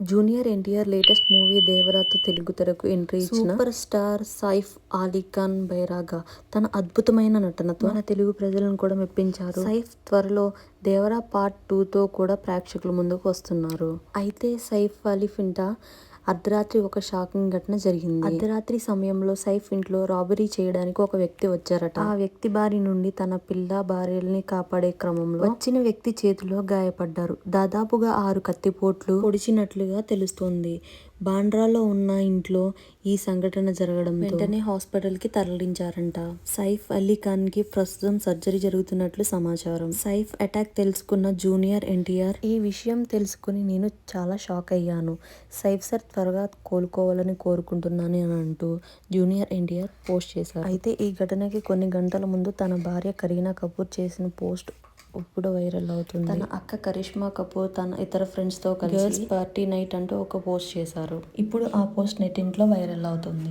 Junior NTR latest movie దేవరాతో తెలుగు తెరకు entry ఇచ్చిన సూపర్ స్టార్ సైఫ్ అలీ ఖాన్ బైరాగా. తన అద్భుతమైన నటనతో మన తెలుగు ప్రజలను కూడా మెప్పించారు. సైఫ్ త్వరలో దేవరా పార్ట్ టూతో కూడా ప్రేక్షకుల ముందుకు వస్తున్నారు. అయితే సైఫ్ అలీ ఫింటా అర్ధరాత్రి ఒక షాకింగ్ ఘటన జరిగింది. అర్ధరాత్రి సమయంలో సైఫ్ ఇంట్లో రాబరీ చేయడానికి ఒక వ్యక్తి వచ్చారట. ఆ వ్యక్తి బారి నుండి తన పిల్ల భార్యల్ని కాపాడే క్రమంలో వచ్చిన వ్యక్తి చేతిలో గాయపడ్డారు. దాదాపుగా ఆరు కత్తిపోట్లు పొడిచినట్లుగా తెలుస్తోంది. బాండ్రాలో ఉన్న ఇంట్లో ఈ సంఘటన జరగడం వెంటనే హాస్పిటల్కి తరలించారంట. సైఫ్ అలీ ఖాన్కి ప్రస్తుతం సర్జరీ జరుగుతున్నట్లు సమాచారం. సైఫ్ అటాక్ తెలుసుకున్న జూనియర్ ఎన్టీఆర్ ఈ విషయం తెలుసుకుని నేను చాలా షాక్ అయ్యాను. సైఫ్ సార్ త్వరగా కోలుకోవాలని కోరుకుంటున్నాను అని అంటూ జూనియర్ ఎన్టీఆర్ పోస్ట్ చేశారు. అయితే ఈ ఘటనకి కొన్ని గంటల ముందు తన భార్య కరీనా కపూర్ చేసిన పోస్ట్ ఇప్పుడు వైరల్ అవుతుంది. తన అక్క కరిష్మా కపూర్ తన ఇతర ఫ్రెండ్స్తో కలిసి గర్ల్స్ పార్టీ నైట్ అంటూ ఒక పోస్ట్ చేశారు. ఇప్పుడు ఆ పోస్ట్ నెట్టింట్లో వైరల్ అవుతుంది.